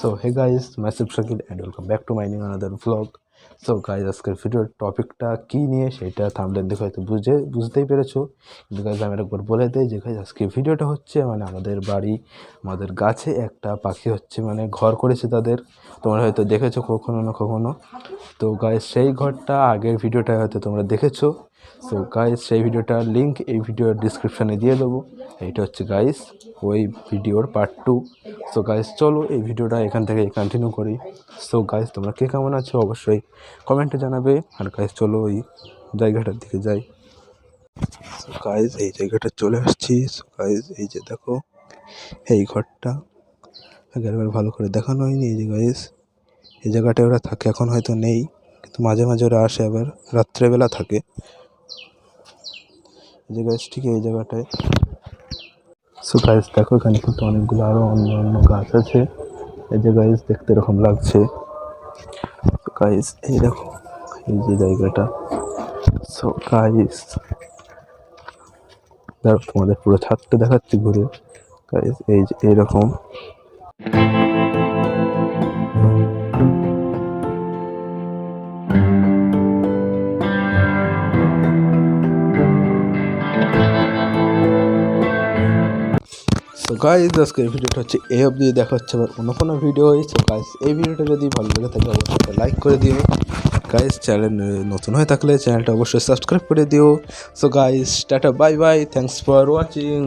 So hey guys myself Shakil and welcome back to my new another vlog so guys আজকের ভিডিওর টপিকটা কী নিয়ে সেটা থামলেন দেখে হয়তো বুঝে, বুঝতেই পেরেছ। কিন্তু গাইজ আমি একবার বলে দিই যে গাইজ আজকে ভিডিওটা হচ্ছে মানে আমাদের বাড়ি, আমাদের গাছে একটা পাখি হচ্ছে মানে ঘর করেছে তাদের। তোমরা হয়তো দেখেছ কখনো না কখনো। তো গাইজ সেই ঘরটা আগের ভিডিওটা হয়তো তোমরা দেখেছ। সো গাইজ সেই ভিডিওটার লিঙ্ক এই ভিডিওর ডিসক্রিপশানে দিয়ে দেবো। এইটা হচ্ছে গাইস ওই ভিডিওর পার্ট টু সো গাইস চলো এই ভিডিওটা এখান থেকে কন্টিনিউ করি। সো গাইস তোমরা কে কেমন আছো? অবশ্যই কমেন্টে জানাবে। আর গাইজ চলো ওই জায়গাটার দিকে যাই। সো গাইজ এই জায়গাটা চলে আসছি। সো গাইজ এই যে দেখো, এই ঘরটা আগের বার ভালো করে দেখানো হয়নি। এই যে গাইস এই জায়গাটায় ওরা থাকে, এখন হয়তো নেই। কিন্তু মাঝে মাঝে ওরা আসে আবার, রাত্রেবেলা থাকে। এই যে গাইজ ঠিক এই জায়গাটায়। সো গাইজ দেখো এখানে কিন্তু অনেকগুলো আরও অন্য অন্য গাছ আছে। এই যে গাইজ দেখতে এরকম লাগছে। গাইজ এই দেখো, এই যে জায়গাটা। সো গাইজ দেখো তোমাদের পুরো ছাদটা দেখাচ্ছি ঘুরে। গাইজ এই যে এইরকম সো গাইজ আজকের ভিডিওটা হচ্ছে এই অবধি। দেখা হচ্ছে আবার অন্য কোনো ভিডিও হয়েছে গাইজ এই ভিডিওটা যদি ভালো লাগে থাকে, অবশ্যই লাইক করে দিও। গাইজ চ্যানেল নতুন হয়ে থাকলে চ্যানেলটা অবশ্যই সাবস্ক্রাইব করে দিও। So guys tata bye bye thanks for watching